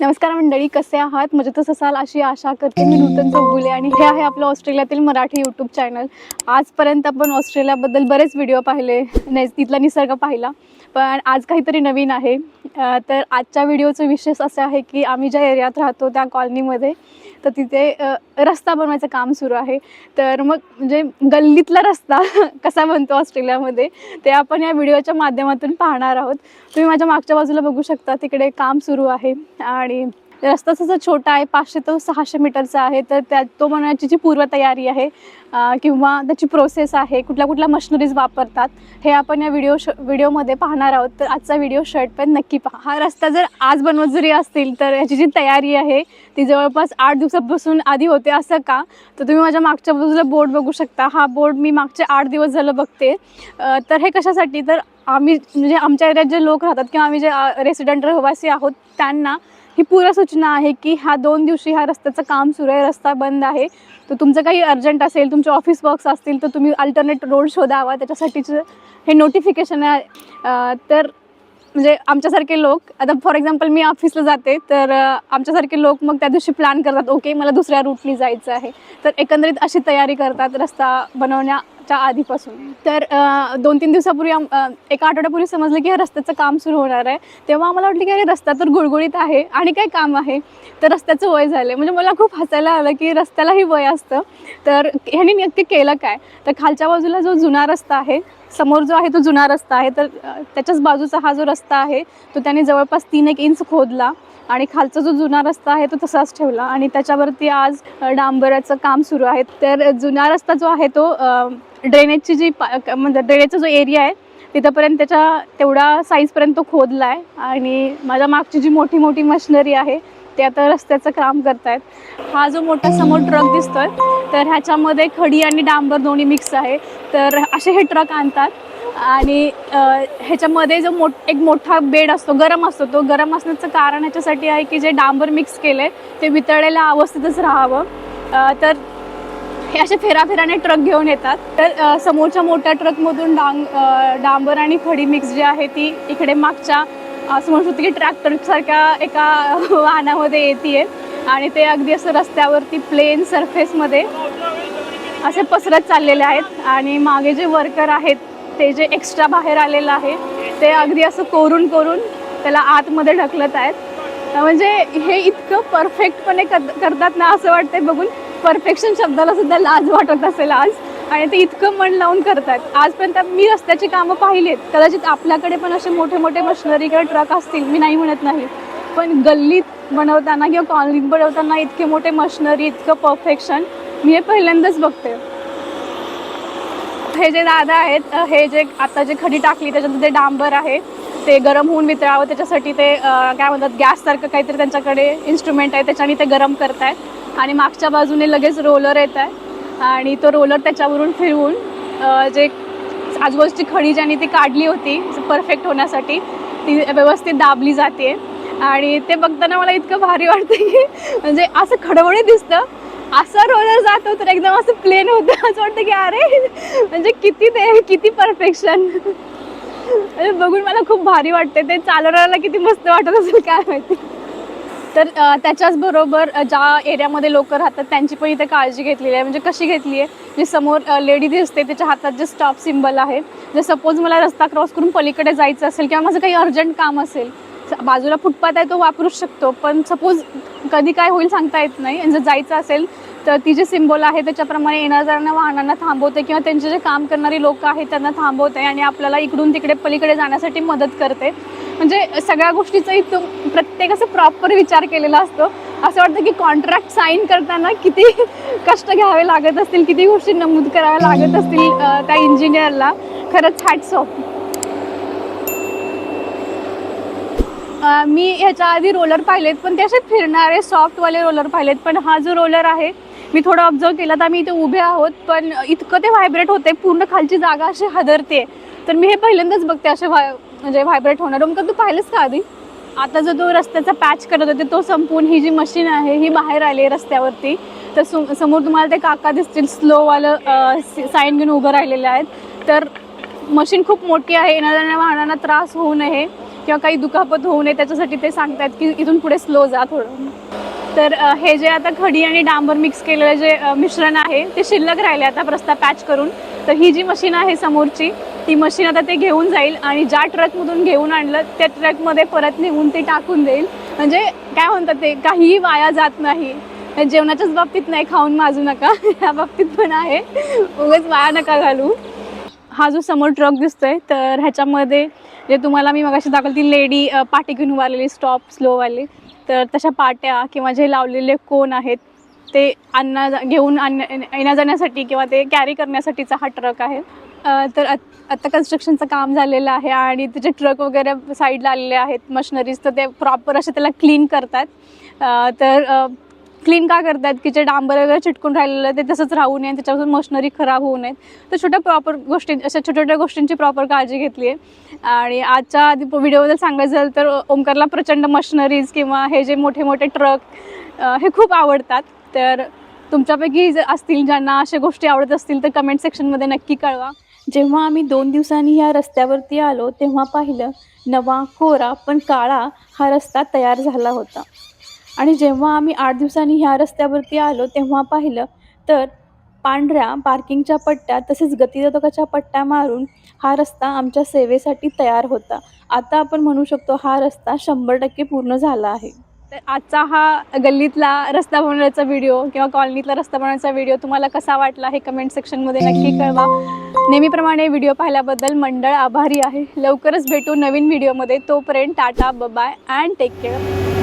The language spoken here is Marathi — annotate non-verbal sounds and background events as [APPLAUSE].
नमस्कार मंडळी कसे आहात? मजेतच असाल अशी आशा करते मी नूतन चौगुले आणि हे आहे आपलं ऑस्ट्रेलियातील मराठी यूट्यूब चॅनल आजपर्यंत आपण ऑस्ट्रेलियाबद्दल बरेच व्हिडिओ पाहिले नाही तिथला निसर्ग पाहिला. पण आज काहीतरी नवीन आहे. तर आजच्या व्हिडिओचं विशेष असं आहे की आम्ही ज्या एरियात राहतो त्या कॉलनीमध्ये तर तिथे रस्ता बनवायचं काम सुरू आहे. तर मग म्हणजे गल्लीतला रस्ता [LAUGHS] कसा बनतो ऑस्ट्रेलियामध्ये ते आपण या व्हिडिओच्या माध्यमातून पाहणार आहोत. तुम्ही माझ्या मागच्या बाजूला बघू शकता तिकडे काम सुरू आहे. आणि रस्ता जसा छोटा आहे पाचशे तो सहाशे मीटरचा आहे तर त्या तो बनवण्याची जी पूर्वतयारी आहे किंवा त्याची प्रोसेस आहे कुठल्या कुठल्या मशिनरीज वापरतात हे आपण या व्हिडिओ श व्हिडिओमध्ये पाहणार आहोत. तर आजचा व्हिडिओ शर्ट पण नक्की पहा. हा रस्ता जर आज बनवत जरी असतील तर याची जी तयारी आहे ती जवळपास आठ दिवसापासून आधी होते असं का? तर तुम्ही माझ्या मागच्या बाजूला बोर्ड बघू शकता. हा बोर्ड मी मागचे आठ दिवस झालं बघते. तर हे कशासाठी? तर आम्ही म्हणजे आमच्या एरियात जे लोक राहतात किंवा आम्ही जे रेसिडेंट रहिवासी आहोत त्यांना ही पूर्वसूचना आहे की ह्या दोन दिवशी ह्या रस्त्याचं काम सुरू आहे रस्ता बंद आहे. तर तुमचं काही अर्जंट असेल तुमचे ऑफिस वर्क्स असतील तर तुम्ही अल्टरनेट रोड शोधावा त्याच्यासाठीचं हे नोटिफिकेशन आहे. तर म्हणजे आमच्यासारखे लोक आता फॉर एक्झाम्पल मी ऑफिसला जाते तर आमच्यासारखे लोक मग त्या दिवशी प्लॅन करतात ओके मला दुसऱ्या रूटनी जायचं आहे. तर एकंदरीत अशी तयारी करतात रस्ता बनवण्या च्या आधीपासून. तर दोन तीन दिवसापूर्वी आम- एका आठवड्यापूर्वी समजलं की हे रस्त्याचं काम सुरू होणार आहे. तेव्हा आम्हाला वाटलं की अरे रस्ता तर गुळगुळीत आहे आणि काय काम आहे? तर रस्त्याचं वय झालं म्हणजे मला खूप हसायला आलं की रस्त्यालाही वय असतं. तर ह्याने नक्की केलं काय? तर खालच्या बाजूला जो जुना रस्ता आहे समोर जो आहे तो जुना रस्ता आहे. तर त्याच्याच बाजूचा हा जो रस्ता आहे तो त्याने जवळपास तीन एक इंच खोदला. आणि खालचा जो जुना रस्ता आहे तो तसाच ठेवला. आणि त्याच्यावरती आज डांबराचं काम सुरू आहे. तर जुना रस्ता जो आहे तो ड्रेनेजची जी पा म्हणजे ड्रेनेजचा जो एरिया आहे तिथंपर्यंत त्याच्या तेवढा साईजपर्यंत तो खोदला आहे आणि माझ्या मागची जी मोठी मोठी मशिनरी आहे ते आता रस्त्याचं काम करतायत. हा जो मोठा समोर ट्रक दिसतोय तर ह्याच्यामध्ये खडी आणि डांबर दोन्ही मिक्स आहे. तर असे हे ट्रक आणतात. आणि ह्याच्यामध्ये जो मोठ एक मोठा बेड असतो गरम असतो तो गरम असण्याचं कारण ह्याच्यासाठी आहे की जे डांबर मिक्स केले ते वितळलेल्या अवस्थेतच राहावं. तर हे असे फेराफेराने ट्रक घेऊन येतात. तर समोरच्या मोठ्या ट्रकमधून डांग डांबर आणि खडी मिक्स जी आहे ती इकडे मागच्या असं म्हणू शकतो की ट्रॅक्टरसारख्या एका [LAUGHS] वाहनामध्ये येते आणि ते अगदी असं रस्त्यावरती प्लेन सरफेसमध्ये असे पसरत चाललेले आहेत. आणि मागे जे वर्कर आहेत ते जे एक्स्ट्रा बाहेर आलेलं आहे ते अगदी असं कोरून कोरून त्याला आतमध्ये ढकलत आहेत. म्हणजे हे इतकं परफेक्टपणे करतात ना असं वाटतंय बघून. परफेक्शन शब्दाला सुद्धा लाज वाटत असेल आज. आणि ते इतकं मन लावून करतात आजपर्यंत मी रस्त्याची कामं पाहिलीत. कदाचित आपल्याकडे पण असे मोठे मोठे मशिनरी किंवा ट्रक असतील. मी नाही म्हणत नाही. पण गल्लीत बनवताना किंवा कॉलनीत बनवताना इतके मोठे मशिनरी इतकं परफेक्शन मी हे पहिल्यांदाच बघते. हे जे दादा आहेत हे जे आता जे खडी टाकली त्याच्यात ते डांबर आहे ते गरम होऊन वितळावं त्याच्यासाठी ते काय म्हणतात गॅससारखं काहीतरी त्यांच्याकडे इन्स्ट्रुमेंट आहे त्याच्याने ते गरम करतायत आणि मागच्या बाजूने लगेच रोलर येत आहे. आणि तो रोलर त्याच्यावरून फिरवून जे आजूबाजूची खडी ज्याने ती काढली होती परफेक्ट होण्यासाठी ती व्यवस्थित दाबली जाते. आणि ते बघताना मला इतकं भारी वाटतं की म्हणजे असं खडबडीत दिसतं असं रोलर जातो तर एकदम असं प्लेन होतं. [LAUGHS] असं वाटतं की अरे म्हणजे किती ते किती परफेक्शन बघून मला खूप भारी वाटते ते चालवायला किती मस्त वाटत असेल काय माहिती. तर त्याच्याच बरोबर ज्या एरियामध्ये लोक राहतात त्यांची पण इथे काळजी घेतलेली आहे. म्हणजे कशी घेतली आहे? जी समोर लेडी दिसते त्याच्या हातात जे स्टॉप सिम्बल आहे. जर सपोज मला रस्ता क्रॉस करून पलीकडे जायचं असेल किंवा माझं काही अर्जंट काम असेल बाजूला फुटपाथ आहे तो वापरूच शकतो पण सपोज कधी काय होईल सांगता येत नाही. आणि जर जायचं असेल तर ती जे सिम्बॉल आहे त्याच्याप्रमाणे येणाऱ्या जाणाऱ्या वाहनांना थांबवते किंवा त्यांचे जे काम करणारी लोक आहेत त्यांना थांबवते आणि आपल्याला इकडून तिकडे पलीकडे जाण्यासाठी मदत करते. म्हणजे सगळ्या गोष्टीचा तो प्रत्येक असं प्रॉपर विचार केलेला असतो. असं वाटतं की कॉन्ट्रॅक्ट साईन करताना किती कष्ट घ्यावे लागत असतील किती गोष्टी नमूद कराव्या लागत असतील त्या इंजिनियरला खरंच हॅट्स ऑफ मी ह्याच्या आधी रोलर पाहिलेत पण ते असे फिरणारे सॉफ्टवाले रोलर पाहिलेत. पण हा जो रोलर आहे मी थोडं ऑब्झर्व केला तर आम्ही इथे उभे आहोत पण इतकं ते व्हायब्रेट होते पूर्ण खालची जागा अशी हदरते तर मी हे पहिल्यांदाच बघते असे व्हाय म्हणजे व्हायब्रेट होणार. मग तू पाहिलंस का आधी? आता जो तो रस्त्याचा पॅच करत होते तो संपून ही जी मशीन आहे ही बाहेर आली आहे रस्त्यावरती. तर समोर तुम्हाला ते काका दिसतील स्लोवालं साईन घेऊन उभं राहिलेले आहेत. तर मशीन खूप मोठी आहे येणाऱ्या वाहनांना त्रास होऊ नये. किंवा काही दुखापत होऊ नये त्याच्यासाठी ते सांगतात की इथून पुढे स्लो जा थोडं. तर हे जे आता खडी आणि डांबर मिक्स केलेलं जे मिश्रण आहे ते शिल्लक राहिले आता प्रस्ता पॅच करून. तर ही जी मशीन आहे समोरची ती मशीन आता ते घेऊन जाईल आणि ज्या ट्रकमधून घेऊन आणलं त्या ट्रकमध्ये परत नेऊन ते टाकून देईल. म्हणजे काय म्हणतात ते काहीही वाया जात नाही. जेवणाच्याच बाबतीत नाही खाऊन माजू नका. [LAUGHS] या बाबतीत पण आहे. उगाच वाया नका घालू. हा जो समोर ट्रक दिसतोय तर ह्याच्यामध्ये जे तुम्हाला मी मगाशी दाखवली ती लेडी पाटी घेऊन उभारलेली स्टॉप स्लोवाली तर तशा पाट्या किंवा जे लावलेले कोण आहेत ते आणण्या घेऊन आणण्या येण्या जाण्यासाठी किंवा ते कॅरी करण्यासाठीचा हा ट्रक आहे. तर आत्ता कन्स्ट्रक्शनचं काम झालेलं आहे आणि त्याचे ट्रक वगैरे साईडला आलेले आहेत मशिनरीज तर ते प्रॉपर असे त्याला क्लीन करतात. तर क्लीन का करतात की जे डांबर वगैरे चिटकून राहिलेलं ते तसंच राहू नये त्याच्यापासून मशिनरी खराब होऊ नयेत. तर छोट्या प्रॉपर गोष्टी अशा छोट्या छोट्या गोष्टींची प्रॉपर काळजी घेतली आहे. आणि आजच्या आधी व्हिडिओबद्दल सांगायचं झालं तर ओमकारला प्रचंड मशिनरीज किंवा हे जे मोठे मोठे ट्रक हे खूप आवडतात. तर तुमच्यापैकी जर असतील ज्यांना अशा गोष्टी आवडत असतील तर कमेंट सेक्शनमध्ये नक्की कळवा. जेव्हा आम्ही दोन दिवसांनी ह्या रस्त्यावरती आलो तेव्हा पाहिलं नवा कोरा पण काळा हा रस्ता तयार झाला होता. आणि जेव्हा आम्ही आठ दिवसांनी ह्या रस्त्यावरती आलो तेव्हा पाहिलं तर पांढऱ्या पार्किंगच्या पट्ट्या तसेच गतिरोधकाच्या पट्ट्या मारून हा रस्ता आमच्या सेवेसाठी तयार होता. आता आपण म्हणू शकतो हा रस्ता शंभर टक्के पूर्ण झाला आहे. तर आजचा हा गल्लीतला रस्ता बनवण्याचा व्हिडिओ किंवा कॉलनीतला रस्ता बनवण्याचा व्हिडिओ तुम्हाला कसा वाटला हे कमेंट सेक्शनमध्ये नक्की कळवा. नेहमीप्रमाणे व्हिडिओ पाहिल्याबद्दल मंडळ आभारी आहे. लवकरच भेटू नवीन व्हिडिओमध्ये तोपर्यंत tata bye bye and take care